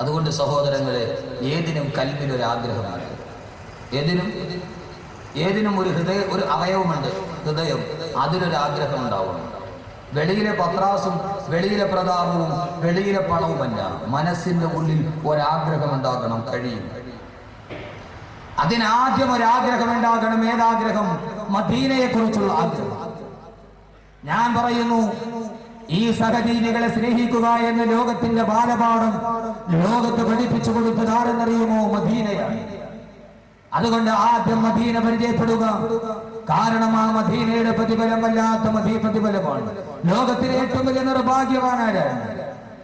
അതുകൊണ്ട് സഹോദരങ്ങളെ ഏതിനും കൽവിനൊരു ആഗ്രഹമാണ് ഏതിനും? ഏതിനും ഒരു ഹൃദയ ഒരു അവയവമുണ്ട്. ഹൃദയം അതിനൊരു ആഗ്രഹം ഉണ്ടാവണം വെളിയിലെ പത്രാസും വെളിയിലെ പ്രതാപവും വെളിയിലെ പണവുമല്ല. മനസ്സിന്റെ ഉള്ളിൽ ഒരാഗ്രഹം ഉണ്ടാകണം കഴിയും. അതിനാദ്യം ഒരാഗ്രഹം ഉണ്ടാകണം ഏതാഗ്രഹം? മദീനയെ കുറിച്ചുള്ള ആഗ്രഹം. ഞാൻ പറയുന്നു ഈ സഹജീവികളെ സ്നേഹിക്കുക എന്ന ലോകത്തിന്റെ ബാലപാഠം ലോകത്ത് പഠിപ്പിച്ചു കൊടുത്തത് ആരെന്നറിയുമോ മദീനയാണ്. അതുകൊണ്ട് ആദ്യം മദീന പരിചയപ്പെടുക. കാരണം ആ മദീനയുടെ പ്രതിഫലം വല്ലാത്ത മദീ പ്രതിഫലമാണ്. ലോകത്തിലെ ഏറ്റവും വലിയ നിർഭാഗ്യവാനാരാണ്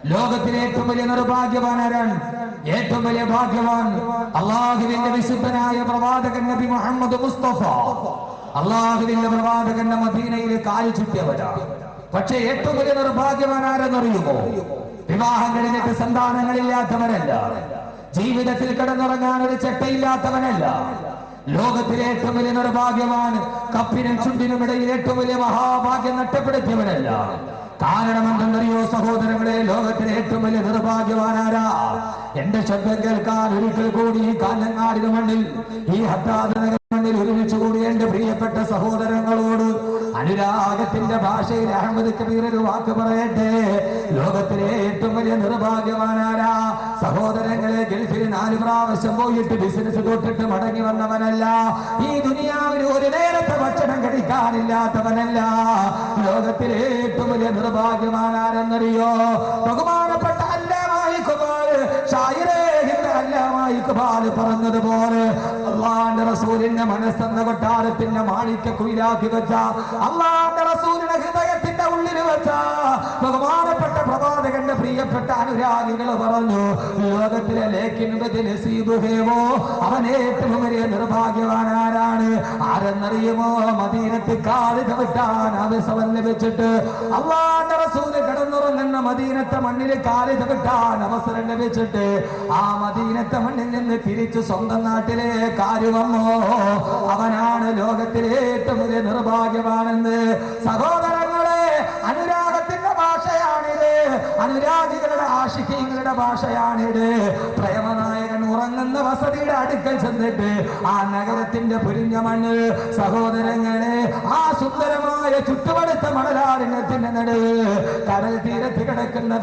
ലോകത്തിലെ ഏറ്റവും വലിയ നിർഭാഗ്യവാനാരാണ് ഏറ്റവും വലിയ ഭാഗ്യവാൻ അള്ളാഹുവിന്റെ വിശുദ്ധനായ പ്രവാചകൻ നബി മുഹമ്മദ് മുസ്തഫ. അള്ളാഹുവിന്റെ പ്രവാചകന്റെ മദീനയിൽ കാൽ ചുറ്റിയവരാണ്. പക്ഷെ ഏറ്റവും വലിയ നിർഭാഗ്യവാൻ ആരെന്നറിയുമോ വിവാഹം കഴിഞ്ഞിട്ട് സന്താനങ്ങളില്ലാത്തവനല്ല. ജീവിതത്തിൽ കിടന്നിറങ്ങാൻ ഒരു ചെട്ടയില്ലാത്തവനല്ല. ലോകത്തിലെ ഏറ്റവും വലിയ നിർഭാഗ്യവാൻ കപ്പിനും ചുണ്ടിനും ഇടയിൽ ഏറ്റവും വലിയ മഹാഭാഗ്യം നഷ്ടപ്പെടുത്തിയവനല്ല. കാരണം എന്തെന്നറിയോ സഹോദരങ്ങളെ ലോകത്തിലെ ഏറ്റവും വലിയ നിർഭാഗ്യവാനാരാ എന്റെ ശബ്ദം കേൾക്കാൻ ഒരിക്കൽ കൂടി ഈ കാഞ്ഞങ്ങാടിന് മണ്ണിൽ ഈ ഹത്താദ മണ്ണിൽ ഒരുമിച്ച് കൂടി എന്റെ പ്രിയപ്പെട്ട സഹോദരങ്ങളോട് അനുരാഗത്തിന്റെ ഭാഷയിൽ അഹമ്മദ് കബീർ ഒരു വാക്ക് പറയട്ടെ. ലോകത്തിലെ ഏറ്റവും വലിയ നിർഭാഗ്യവാനാരാ സഹോദരങ്ങളെ ഗൾഫിൽ നാല് പ്രാവശ്യം പോയിട്ട് ബിസിനസ് തൊട്ടിട്ട് മടങ്ങി വന്നവനല്ല. ഈ ദുനിയാവിൽ ഒരു നേരത്തെ ഭക്ഷണം കഴിക്കാനില്ലാത്തവനല്ല. ലോകത്തിലെ ഏറ്റവും വലിയ നിർഭാഗ്യവാനാരെന്നറിയോ ബഹുമാനപ്പെട്ട അല്ലേ വായിക്കുമാർ ഷായിറേ അല്ലാമായി പറഞ്ഞതുപോലെ അള്ളാന്റെ റസൂലിന്റെ മനസ്സെന്ന കൊട്ടാരത്തിന്റെ മാണിക്ക കുയിലാക്കി വെച്ച അള്ളാന്റെ റസൂലിന്റെ ഹൃദയത്തിന്റെ ഉള്ളിൽ വെച്ച ബഹുമാനപ്പെട്ട പ്രവാചകന്റെ പ്രിയപ്പെട്ട അനുരാഗികൾ പറഞ്ഞു ലോകത്തിലെ ലേഖിൻ നസീബുഹേവോ അവൻ ഏറ്റവും വലിയ നിർഭാഗ്യവാനാരാണ് ആരെന്നറിയുമോ? മദീനത്തിൽ കാൽ ചവിട്ടാൻ അവസരം ലഭിച്ചിട്ട് അള്ളാന്റെ റസൂൽ കിടന്നുറങ്ങുന്ന മദീനത്തെ മണ്ണിൽ കാൽ തവിട്ടാൻ അവസരം ലഭിച്ചിട്ട് ആ മദീനത്തെ മണ്ണിൽ നിന്ന് തിരിച്ചു സ്വന്തം നാട്ടിലെ കാര് വന്നോ? അവനാണ് ലോകത്തിലെ ഏറ്റവും വലിയ നിർഭാഗ്യവാനെന്ന് സഹോദരങ്ങളെ അനുരാഗികളുടെ ആശിക്കങ്ങളുടെ ഭാഷയാണിത്. പ്രേമനായകൻ ഉറങ്ങുന്ന വസതിയുടെ അടുക്കൽ ചെന്നിട്ട് ആ നഗരത്തിന്റെ പുരിഞ്ഞ മണ്ണ് സഹോദരങ്ങളെ ആ സുന്ദരമായ ചുറ്റുപടുത്ത മണലാരണ്യത്തിന്റെ നടുവ് കടൽ തീരത്ത് കിടക്കുന്ന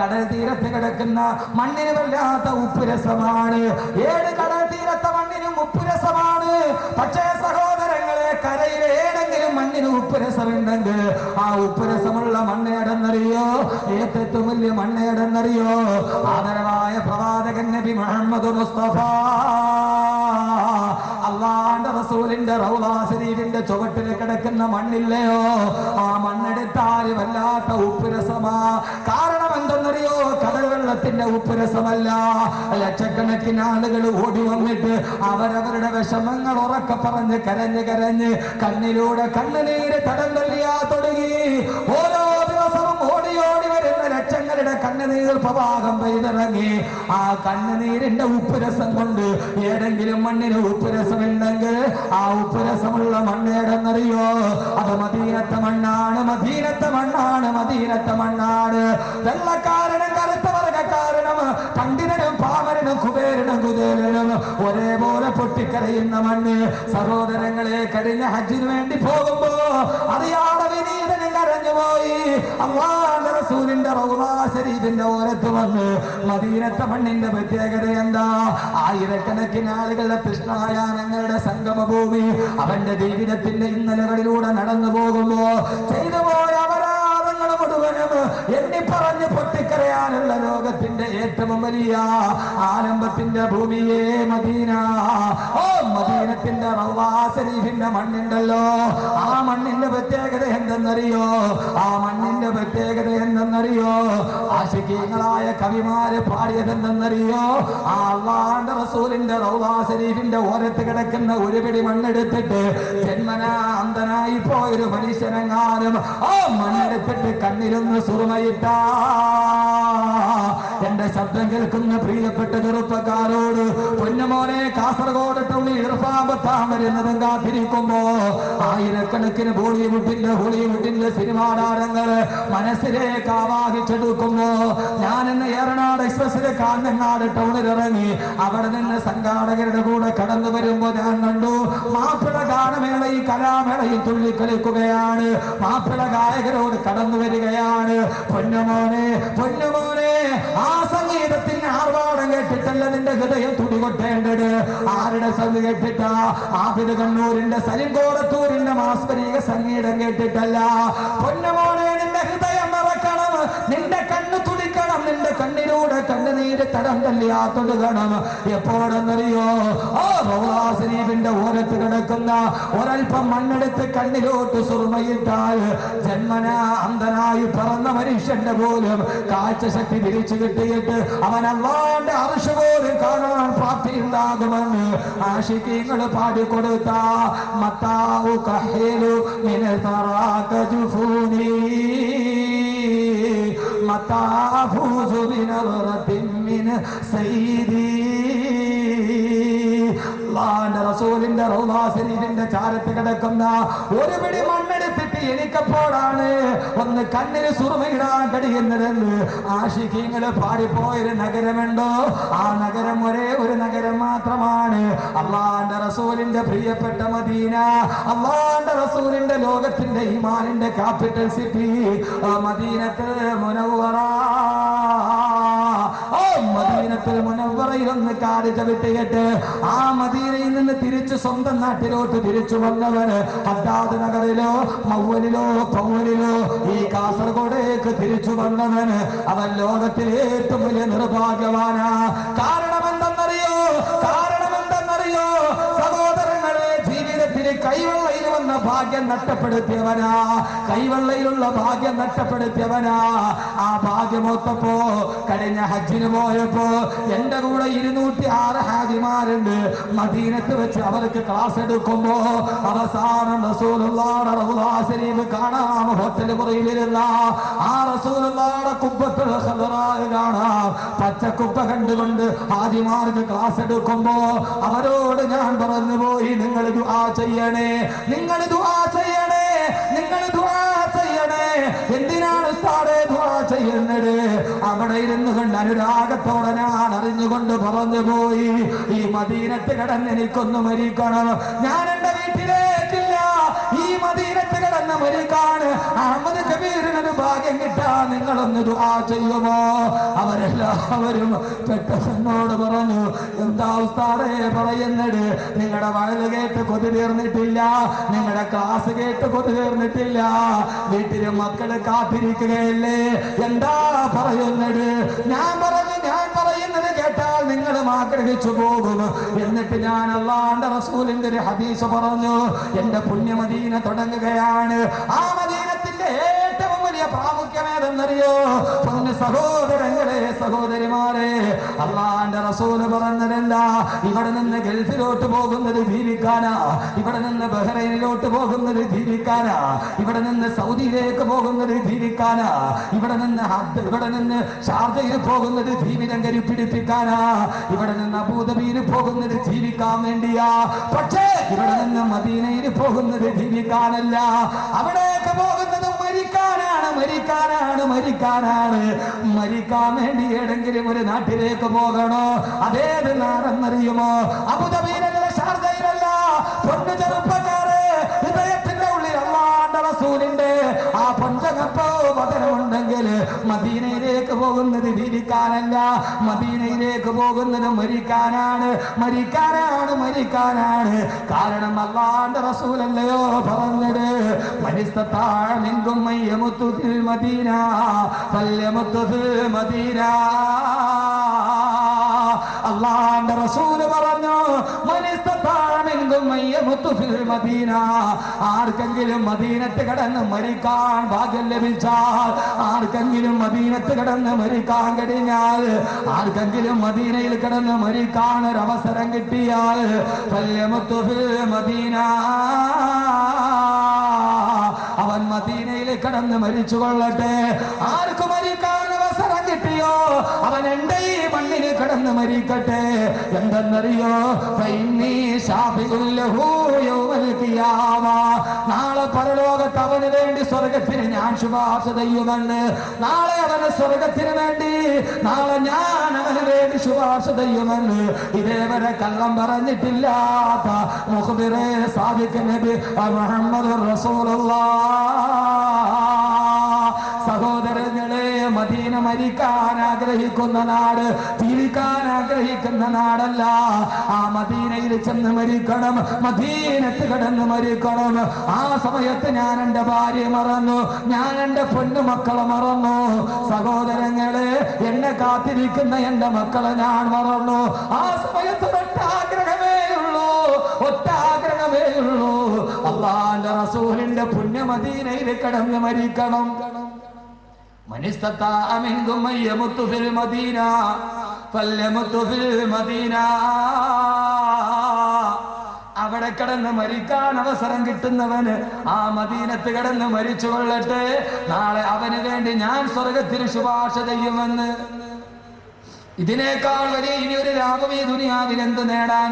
കടൽ തീരത്ത് കിടക്കുന്ന മണ്ണിന് വല്ലാത്ത ഉപ്പുരസമാണ്. ഏഴ് കടൽ തീരത്തെ മണ്ണിനും ഉപ്പുരസമാണ്. പക്ഷേ സഹോദരങ്ങളെ കരയിലെ ഏതെങ്കിലും മണ്ണിന് ഉപ്പുരസമുണ്ടെങ്കിൽ ആ ഉപ്പുരസമുള്ള മണ്ണേടെന്നറിയോ ഏറ്റവും മണ്ണേടെന്നറിയോ? ആദരവായ പ്രവാചകൻ നബി മുഹമ്മദ് മുസ്തഫ. അള്ളാന്റെ റസൂലിന്റെ റൗലാ ശരീരിന്റെ ചുവട്ടിൽ കിടക്കുന്ന മണ്ണില്ലയോ? ആ മണ്ണെടുത്താൽ വല്ലാത്ത ഉപ്പുരസമാ. കാരണം എന്തെന്നറിയോ? കടൽ വെള്ളത്തിന്റെ ഉപ്പുരസമല്ല. ലക്ഷക്കണക്കിന് ആളുകൾ ഓടി വന്നിട്ട് അവരവരുടെ വിഷമങ്ങൾ ഉറക്കെ പറഞ്ഞ് കരഞ്ഞ് കരഞ്ഞ് കണ്ണിലൂടെ കണ്ണുനീര് തടം തല്ലിയാ കണ്ണുനീർ പ്രവാഹം പെയ്തിറങ്ങി. ആ കണ്ണുനീരിന്റെ ഉപ്പുരസം കൊണ്ട് ഏതെങ്കിലും മണ്ണിന് ഉപ്പുരസം ഉണ്ടെങ്കിൽ ആ ഉപ്പുരസമുള്ള മണ്ണേടെന്നറിയോ അത് മദീനത്ത മണ്ണാണ് മദീനത്ത മണ്ണാണ് മദീനത്ത മണ്ണാണ്. വെള്ളക്കാരനും കറുത്ത വർഗക്കാരനും പണ്ഡിതനും പാമരനും കുബേരനും കുതേരനും ഒരേപോലെ പൊട്ടിക്കരയുന്ന മണ്ണ് സഹോദരങ്ങളെ കഴിഞ്ഞ ഹജ്ജിന് വേണ്ടി പോകുമ്പോ അറിയാതെ വിനീതനും കരഞ്ഞുപോയി. അള്ളാഹുവിന്റെ റസൂലിന്റെ ശരീഫിന്റെ ഓരത്ത് വന്നു. മദീനത്തെ മണ്ണിന്റെ പ്രത്യേകത എന്താ? ആയിരക്കണക്കിന് ആളുകളുടെ കൃഷ്ണായാനങ്ങളുടെ സംഗമഭൂമി അവന്റെ ജീവിതത്തിന്റെ ഇന്നലകളിലൂടെ നടന്നു പോകുമ്പോ ചെയ്തു പോയ അപരാധങ്ങൾ മുഴുവനും എണ്ണി പറഞ്ഞ് പൊട്ടിക്കരയാനുള്ള ലോകത്തിന്റെ ഏറ്റവും വലിയ ആരംഭത്തിന്റെ ഭൂമിയെ മദീന. ഓ മദീനത്തിന്റെ റവാസരീഫിന്റെ മണ്ണുണ്ടല്ലോ. ആ മണ്ണിന്റെ പ്രത്യേകത എന്തെന്നറിയോ? ആ മണ്ണിന്റെ പ്രത്യേകത എന്തെന്നറിയോ? ആശിക്കീങ്ങളായ കവിമാര് പാടിയത് എന്തെന്നറിയോ ആ അള്ളാന്റെ റസൂലിന്റെ റൗളാ ശരീഫിന്റെ ഓരത്ത് കിടക്കുന്ന ഒരു പിടി മണ്ണെടുത്തിട്ട് ജന്മനാ അന്തനായി പോയൊരു മനുഷ്യനെങ്ങാനും ആ മണ്ണെടുത്തിട്ട് കണ്ണിലൊന്ന് ময়দান എന്റെ ശബ്ദം കേൾക്കുന്ന പ്രിയപ്പെട്ട ചെറുപ്പക്കാരോട് പൊന്നുമോനെ കാസർഗോഡ് ടൗണിൽ കാത്തിരിക്കുമ്പോ ആയിരക്കണക്കിന് ബോളിവുഡിന്റെ ഹോളിവുഡിന്റെ സിനിമാ താരങ്ങൾ മനസ്സിലേക്ക് ആവാഹിച്ചെടുക്കുമ്പോ ഞാൻ ഇന്ന് ഏറനാട് എക്സ്പ്രസിലെ കാഞ്ഞങ്ങാട് ടൗണിൽ ഇറങ്ങി അവിടെ നിന്ന് സംഘാടകരുടെ കൂടെ കടന്നു വരുമ്പോ ഞാൻ കണ്ടു മാപ്പിള ഗാനമേളയും കലാമേളയും തുള്ളിക്കളിക്കുകയാണ്. മാപ്പിള ഗായകരോട് കടന്നു വരികയാണ്. പൊന്നുമോനെ പൊന്നുമോനെ ആ സംഗീതത്തിന് ആർഭാടം കേട്ടിട്ടല്ല നിന്റെ ഹൃദയം തുടികൊട്ടേണ്ടത്? ആരുടെ സംഗീതം കേട്ടിട്ടാ? ആപിത കണ്ണൂരിന്റെ സലിംകോടത്തൂരിന്റെ മാസ്മരിക സംഗീതം കേട്ടിട്ടല്ല. പൊന്നുമോനെ കണ്ണിലൂടെ കണ്ണുനീര് തടം തല്ലിയാത്തത് കാണാം എപ്പോഴെന്നറിയോ? ആ റൗലാസരീബിന്റെ ഓരത്ത് കിടക്കുന്ന ഒരൽപ്പം മണ്ണെടുത്ത് കണ്ണിലോട്ട് സുർമയിട്ടാൽ ജന്മന അന്ധനായി പറന്ന മനുഷ്യന്റെ പോലും കാഴ്ച ശക്തി തിരിച്ചു കിട്ടിയിട്ട് അവൻ അള്ളാന്റെ അർഷ പോലും കാണാൻ പ്രാപ്തിയുണ്ടാകുമെന്ന് ആശിക്കങ്ങൾ പാടിക്കൊടുത്ത മത്താവു കഹേലു തറാക ജുഫൂനി. متى أفوز بنظرة من سيدي അള്ളാന്റെ റസൂലിന്റെ റൗദാസരീരിന്റെ ചാരത്ത് കിടക്കുന്ന ഒരു പിടി മണ്ണെടുത്തിട്ട് എനിക്കപ്പോഴാണ് ഒന്ന് കണ്ണിന് സുറുമയിടാൻ കഴിയുന്നതെന്ന്. ആഷിഖിങ്ങൾ പാടിപ്പോയൊരു നഗരമുണ്ടോ? ആ നഗരം ഒരേ ഒരു നഗരം മാത്രമാണ്. അള്ളാന്റെ റസൂലിന്റെ പ്രിയപ്പെട്ട മദീന അള്ളാന്റെ റസൂലിന്റെ ലോകത്തിന്റെ ഈമാനിന്റെ ക്യാപിറ്റൽ സിറ്റി മദീനത്ത് മുനവറ മദീനത്തിൽ മുനവറയിൽ ഒന്ന് കാൽ ചവിട്ടിയിട്ട് ആ മദീനയിൽ നിന്ന് തിരിച്ച് സ്വന്തം നാട്ടിലോട്ട് തിരിച്ചു വന്നവന് ഹദ്ദാദ് നഗറിലോ മൗവലിലോ പൗവലിലോ ഈ കാസർഗോഡേക്ക് തിരിച്ചു വന്നവന് അവൻ ലോകത്തിൽ ഏറ്റവും വലിയ നിർഭാഗ്യവാനാ. കാരണം ഭാഗ്യം നഷ്ടപ്പെടുത്തിയവനാ. കൈവെള്ളയിലുള്ള ഭാഗ്യം നഷ്ടപ്പെടുത്തിയവനാ. ആ ഭാഗ്യമൊത്തപ്പോ കഴിഞ്ഞ ഹജ്ജിന് പോയപ്പോ എന്റെ കൂടെ ഇരുന്നൂറ്റി ആറ് ഹാജിമാരുണ്ട്. മദീനത്ത് വെച്ച് അവർക്ക് ക്ലാസ് എടുക്കുമ്പോ അവസാനം റസൂലുള്ളാടെ കാണാം ഹോട്ടൽ മുറിയിലിരുന്ന ആ റസൂലുള്ളാടെ ഖദറായ കാണാം. പച്ചക്കുപ്പ കണ്ടുകൊണ്ട് ഹാജിമാർക്ക് ക്ലാസ് എടുക്കുമ്പോ അവരോട് ഞാൻ പറഞ്ഞു പോയി നിങ്ങൾ ദുആ ചെയ്യണേ. നിങ്ങൾ ദുആ ചെയ്യണേ നിങ്ങൾ ദുആ ചെയ്യണേ. ദുആ അവിടെ ഇരുന്നു കൊണ്ട് അനുരാഗത്തോടെ ഞാൻ അറിഞ്ഞുകൊണ്ട് പറഞ്ഞു പോയി. ഈ മദീനത്ത് കിടന്ന് എനിക്കൊന്ന് മരിക്കണം. ഞാൻ എന്റെ വീട്ടിലേക്കില്ല. ഈ മദീനത്ത് കിടന്ന് മരിക്കാണ് അഹമ്മദ് കബീറിനൊരു ഭാഗ്യം കിട്ടാ. നിങ്ങളൊന്ന് ദുആ ചെയ്യുമോ? അവരെല്ലാവരും പെട്ടെന്നോട് പറഞ്ഞു എന്താ ഉസ്താദേ പറയുന്നത്? നിങ്ങളുടെ വയൽ കേട്ട് കൊതി തീർന്നിട്ടില്ല. നിങ്ങളുടെ ക്ലാസ് കേട്ട് കൊതി തീർന്നിട്ടില്ല. വീട്ടിലെ മക്കൾ കാത്തിരിക്കുകയല്ലേ? എന്താ പറയുന്നത്? ഞാൻ പറഞ്ഞു ഞാൻ പറയുന്നത് കേട്ടാൽ നിങ്ങളും ആഗ്രഹിച്ചു പോകും. എന്നിട്ട് ഞാൻ അള്ളാന്റെ റസൂലിന്റെ ഒരു ഹദീസ് പറഞ്ഞു. എന്റെ പുണ്യമദീന തുടങ്ങുകയാണ്. ആ മദീനത്തിന്റെ ഏറ്റവും വലിയ പ്രാമുഖ്യം ഏതെന്നറിയോ പൊന്ന് സഹോദരങ്ങളെ സഹോദരിമാരെ അള്ളാന്റെ റസൂൽ പറഞ്ഞതല്ല ഇവിടെ നിന്ന് ഗൾഫിലോട്ട് പോകുന്നത് ജീവിക്കാനാ. ഇവിടെ നിന്ന് ബഹ്റൈനിലോട്ട് പോകുന്നത് ജീവിക്കാനാ. ഇവിടെ നിന്ന് സൗദിയിലേക്ക് പോകുന്നത് ജീവിക്കാനാ. ഇവിടെ നിന്ന് ഇവിടെ നിന്ന് ഷാർജയിൽ പോകുന്നത് ജീവിതം കരുപ്പിടിപ്പിക്കാനാ. ഇവിടെ നിന്ന് അബൂദബിയിൽ പോകുന്നത് ജീവിക്കാൻ വേണ്ടിയാ. പക്ഷേ ഇവിടെ നിന്ന് മദീനയിൽ പോകുന്നത് ജീവിക്കാനല്ല. അവിടേക്ക് പോകുന്നത് മരിക്കാനാണ് മരിക്കാനാണ്. മരിക്കാൻ വേണ്ടി ഏതെങ്കിലും ഒരു നാട്ടിലേക്ക് പോകണോ? അതേത് നാടെന്നറിയുമോ? അബുദബിയിലല്ല മദീനയിലേക്ക് പോകുന്നത് ജീവിക്കാനല്ല. മദീനയിലേക്ക് പോകുന്നത് മരിക്കാനാണ്. മരിക്കാനാണ് മരിക്കാനാണ്. കാരണം അല്ലാണ്ട് റസൂലല്ലയോ പറഞ്ഞത്? മയ്യമുത്തുൽ മദീന. മദീന. അല്ലാണ്ട് റസൂൽ പറഞ്ഞു മദീന. ആർക്കെങ്കിലും മദീനത്ത് കടന്ന് മരിക്കാൻ ഭാഗ്യം ലഭിച്ചാൽ ആർക്കെങ്കിലും മദീനത്ത് കടന്ന് മരിക്കാൻ കഴിഞ്ഞാൽ ആർക്കെങ്കിലും മദീനയിൽ കിടന്ന് മരിക്കാൻ ഒരു അവസരം കിട്ടിയാൽ മദീന. അവൻ മദീനയിൽ കടന്ന് മരിച്ചു കൊള്ളട്ടെ. ആർക്കും മരിക്കാൻ അവൻ എന്റെ ഈ മണ്ണിന് കിടന്ന് മരിക്കട്ടെ. എന്തെന്നറിയോ. നാളെ പരലോകത്ത് അവന് വേണ്ടി സ്വർഗത്തിന് ഞാൻ ശുപാർശ ചെയ്യുമെന്ന്. നാളെ അവന് സ്വർഗത്തിന് വേണ്ടി നാളെ ഞാൻ അവന് വേണ്ടി ശുപാർശ ചെയ്യുമെന്ന്. ഇതേവരെ കള്ളം പറഞ്ഞിട്ടില്ലാത്ത നബി മുഹമ്മദ് സഹോദരങ്ങളെ മരിക്കാൻ ആഗ്രഹിക്കുന്ന നാട് ജീവിക്കാൻ ആഗ്രഹിക്കുന്ന നാടല്ല. ആ മദീനയിൽ ചെന്ന് മരിക്കണം മദീനത്ത് കിടന്ന് മരിക്കണം. ആ സമയത്ത് ഞാൻ എന്റെ ഭാര്യ മറന്നു ഞാൻ എന്റെ പൊന്നുമക്കളെ മറന്നു. സഹോദരങ്ങളെ എന്നെ കാത്തിരിക്കുന്ന എന്റെ മക്കളെ ഞാൻ മറന്നു. ആ സമയത്ത് ഒറ്റ ആഗ്രഹമേ ഉള്ളൂ ഒറ്റ ആഗ്രഹമേ ഉള്ളൂ. അള്ളാന്റെ റസൂലിന്റെ പുണ്യമദീനയിൽ കിടന്ന് മരിക്കണം. من استطاع منكم أن يمت في المدينة فليمت في المدينة അവിടെ കിടന്ന് മരിക്കാൻ അവസരം കിട്ടുന്നവന് ആ മദീനത്ത് കിടന്ന് മരിച്ചു കൊള്ളട്ടെ നാളെ അവന് വേണ്ടി ഞാൻ സ്വർഗത്തിന് ശുപാർശ ചെയ്യുമെന്ന് ഇതിനേക്കാൾ വലിയ ഇനിയൊരു ലാഭം ഈ ദുനിയാവിൽ എന്ത് നേടാൻ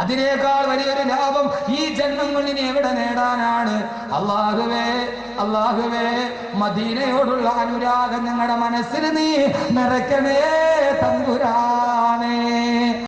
അതിനേക്കാൾ വലിയൊരു ലാഭം ഈ ജന്മം കൊണ്ടിനി എവിടെ നേടാനാണ്? അള്ളാഹുവേ അള്ളാഹുവേ മദീനയോടുള്ള അനുരാഗം ഞങ്ങളുടെ മനസ്സിൽ നീ നിറയ്ക്കണേ തമ്പുരാനേ.